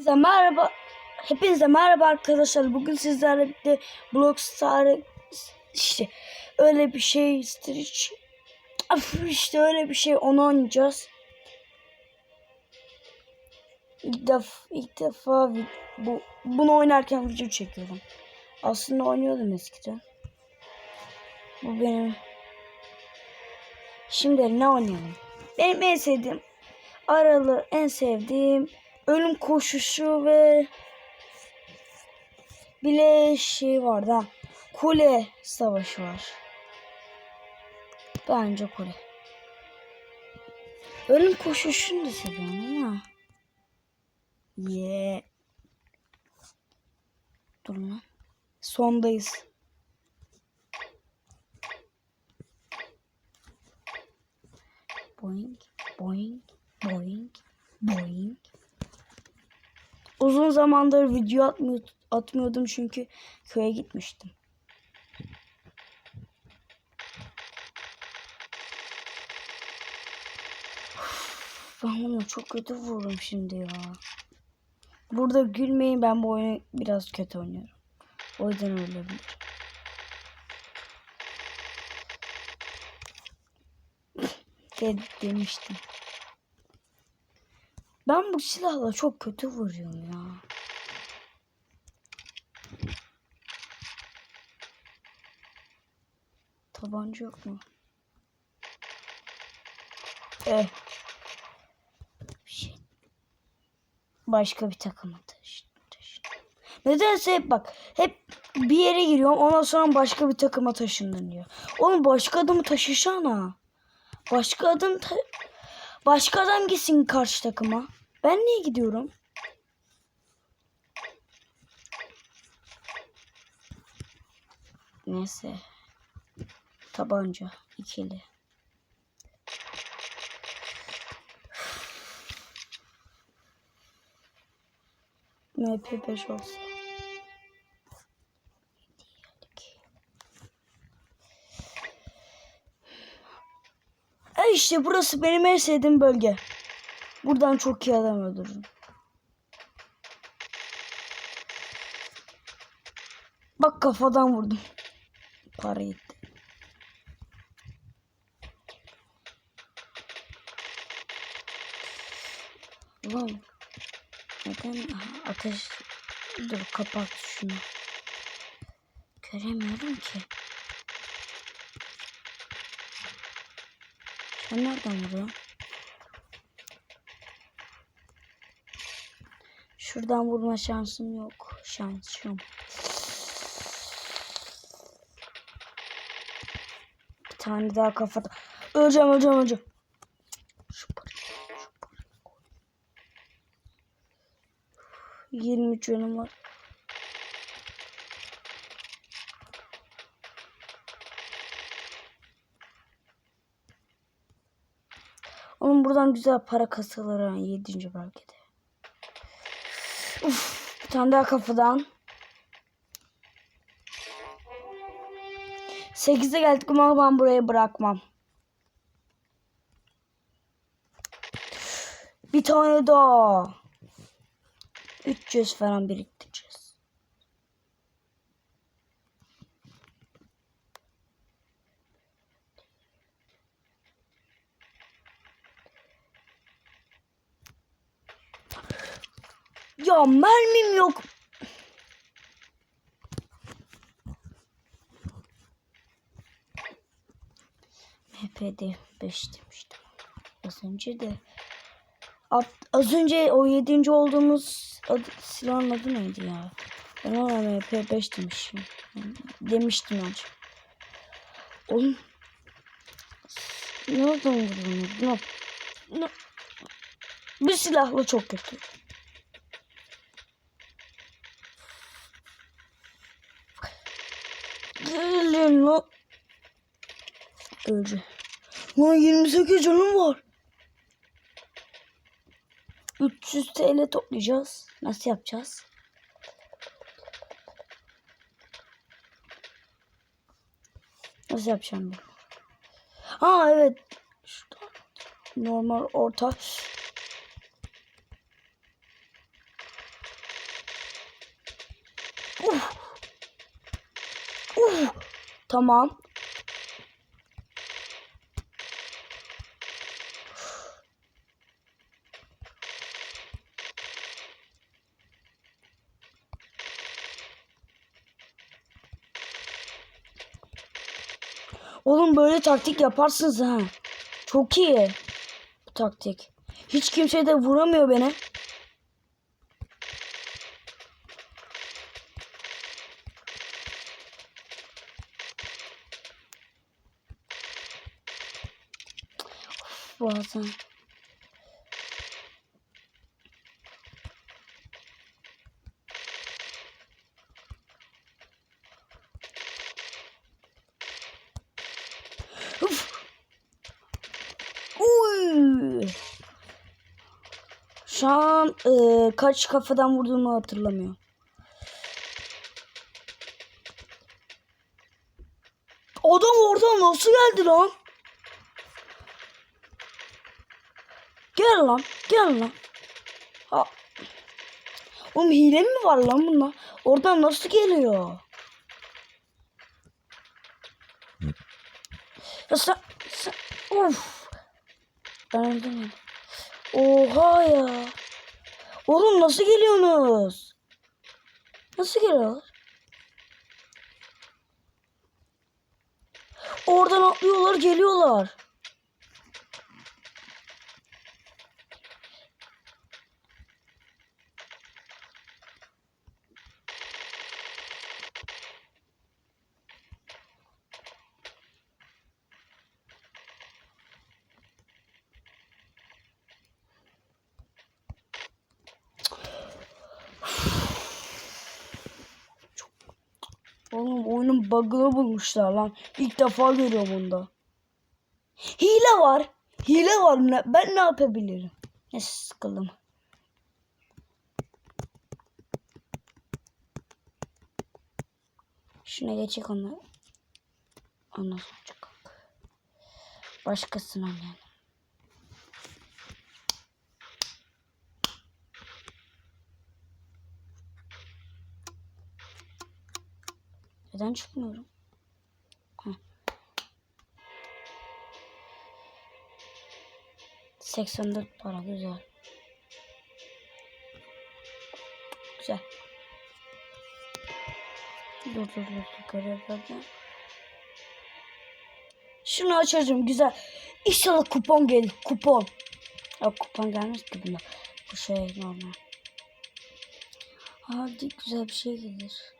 Hepinize merhaba. Hepinize merhaba arkadaşlar. Bugün sizlerle birlikte Blockstar işte öyle bir şey Stitch işte öyle bir şey onu oynayacağız. İlk defa, ilk defa bu bunu oynarken video çekiyorum. Aslında oynuyordum eskiden. Bu benim. Şimdi ne oynayalım? Benim en sevdiğim aralı en sevdiğim ölüm koşuşu ve bile şey var da kule savaşı var. Bence kule. Ölüm koşuşunu da seviyorum ama. Yeah. Dur lan. Sondayız. Boing, boing, boing, boing. Uzun zamandır video atmıyor, atmıyordum çünkü köye gitmiştim. Uf, Ben bunu çok kötü vururum şimdi ya. Burada gülmeyin ben bu oyunu biraz kötü oynuyorum. O yüzden öyle bir. De demiştim. Ben bu silahla çok kötü vuruyorum ya. Tabanca yok mu? Eh. Şey. Başka bir takıma taşı. taşı. Nedense hep bak. Hep bir yere giriyorum. Ondan sonra başka bir takıma taşındım Oğlum başka adamı taşısana. Başka adam ta- başka adam gitsin karşı takıma. Ben niye gidiyorum? Neyse. Tabanca ikili. MP5 olsa. E işte burası benim en sevdiğim bölge. Buradan çok iyi adam öldürürüm. Bak kafadan vurdum. Para gitti. Ulan neden ateş dur kapat şunu. Göremiyorum ki. Sen nereden vuruyorsun? Şuradan vurma şansım yok. Şansım. Bir tane daha kafada. Öleceğim öleceğim öleceğim. Şu parayı, şu parayı koy. 23 canım var. Oğlum buradan güzel para kasılır ha 7. bölgede. Uf, bir tane daha kafadan. 8'e geldik ama ben burayı bırakmam. Bir tane daha. 300 falan biriktireceğiz. Ya mermim yok. MPD 5 demiştim. Az önce de az önce o 7. olduğumuz adı, silahın adı neydi ya? Ben ona MP5 demişim. Demiştim önce. Oğlum. Nereden vurdun? Ne? Ne? Bir silahla çok kötü. Lan. Öldü. Lan 28 canım var. 300 TL toplayacağız. Nasıl yapacağız? Nasıl yapacağım ben? Ha evet. Şurada. Normal orta. Tamam. Oğlum böyle taktik yaparsınız ha. Çok iyi. Bu taktik. Hiç kimse de vuramıyor beni. Uy. Şu an e, kaç kafadan vurduğumu hatırlamıyorum. Adam oradan nasıl geldi lan? Gel lan, gel lan. Ha. Oğlum hile mi var lan bunda? Oradan nasıl geliyor? Ya sen, sen, of. Ben öldüm. Oha ya. Oğlum nasıl geliyorsunuz? Nasıl geliyorlar? Oradan atlıyorlar geliyorlar. Oğlum oyunun bug'ını bulmuşlar lan. İlk defa görüyorum onda. Hile var. Hile var. Ben ne yapabilirim? Ne sıkıldım. Şuna geçecek onu. Ondan sonra çıkak. Başkasına yani. Neden çıkmıyorum? Heh. 84 para güzel. Güzel. Dur dur dur dur görevlerden. Şunu açacağım güzel. İnşallah kupon gelir kupon. Yok kupon gelmez ki bunda. Bu şey normal. Hadi güzel bir şey gelir.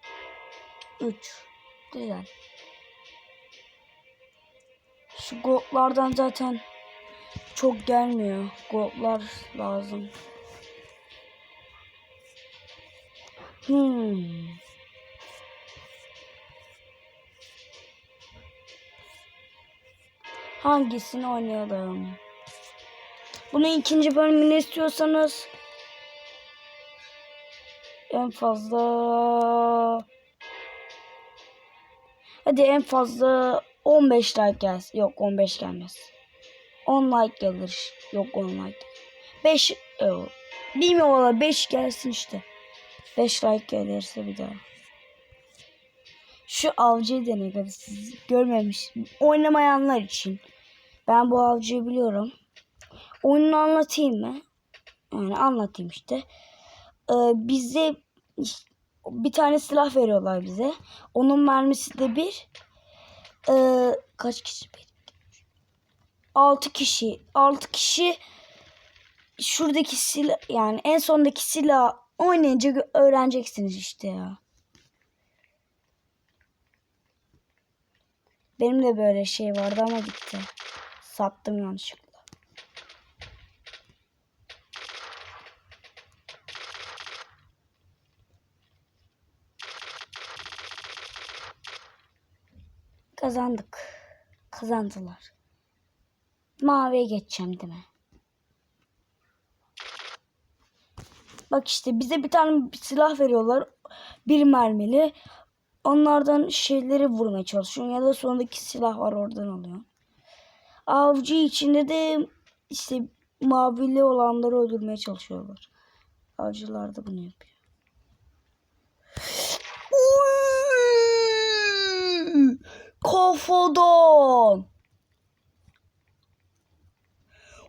3. Güzel. Şu goldlardan zaten çok gelmiyor. Goldlar lazım. Hmm. Hangisini oynayalım? Bunun ikinci bölümünü istiyorsanız en fazla Hadi en fazla 15 like gelsin. Yok 15 gelmez. 10 like gelir. Yok 10 like. 5 bilmiyorum valla 5 gelsin işte. 5 like gelirse bir daha. Şu avcıyı deneyin hadi siz görmemiş. Oynamayanlar için. Ben bu avcıyı biliyorum. Oyununu anlatayım mı? Yani anlatayım işte. Ee, bize bir tane silah veriyorlar bize. Onun mermisi de bir. Ee, kaç kişi? 6 kişi. 6 kişi şuradaki silah yani en sondaki silah oynayınca öğreneceksiniz işte ya. Benim de böyle şey vardı ama gitti. Sattım yanlışlıkla. Kazandık. Kazandılar. Maviye geçeceğim değil mi? Bak işte bize bir tane bir silah veriyorlar. Bir mermili. Onlardan şeyleri vurmaya çalışıyorum. Ya da sondaki silah var oradan alıyorum. Avcı içinde de işte mavili olanları öldürmeye çalışıyorlar. Avcılar da bunu yapıyor. Kafadan.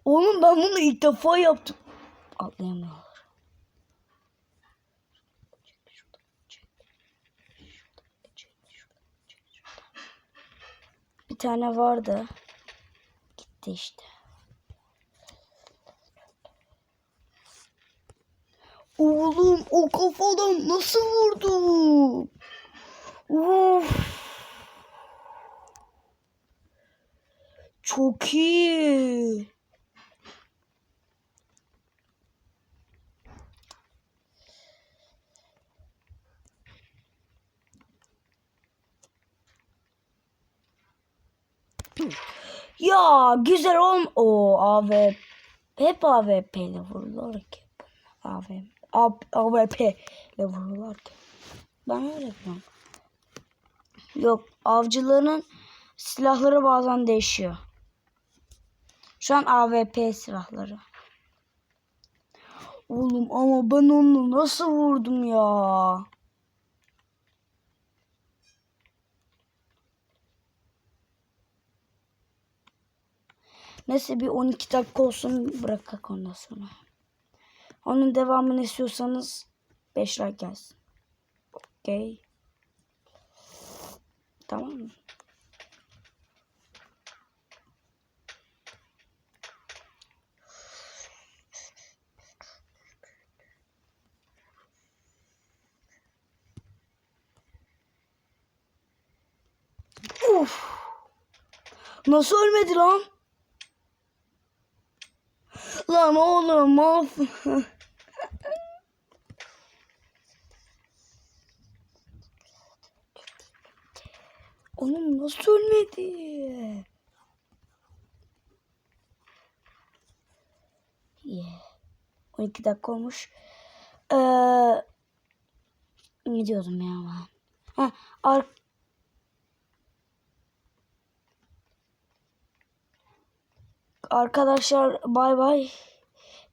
Oğlum ben bunu ilk defa yaptım. Atlayamıyorlar. Bir tane vardı. Gitti işte. Oğlum o kafadan nasıl vurdu? Of. Çok iyi. Ya güzel ol o AV hep AWP ile vururlar ki. AV AWP ile vururlar ki. Ben öyle yapıyorum. Yok avcıların silahları bazen değişiyor. Şu an AWP silahları. Oğlum ama ben onu nasıl vurdum ya? Neyse bir 12 dakika olsun bırakak ondan sonra. Onun devamını istiyorsanız 5 like gelsin. Okey. Tamam mı? Uf. Nasıl ölmedi lan? Lan oğlum of. Oğlum nasıl ölmedi? Yeah. 12 dakika olmuş. Ee, ne diyordum ya ben? Ha, ar Arkadaşlar bay bay.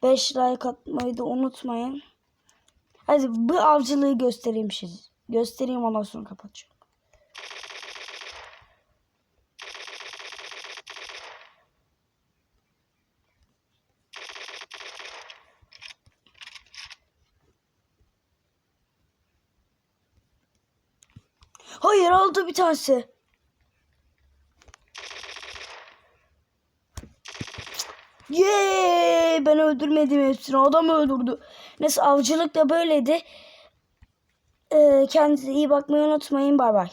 5 like atmayı da unutmayın. Hadi bu avcılığı göstereyim şimdi. Göstereyim ondan sonra kapatacağım. Hayır aldı bir tanesi. Yeee ben öldürmedim hepsini adam öldürdü. Neyse avcılık da böyleydi. Ee, kendinize iyi bakmayı unutmayın bay bay.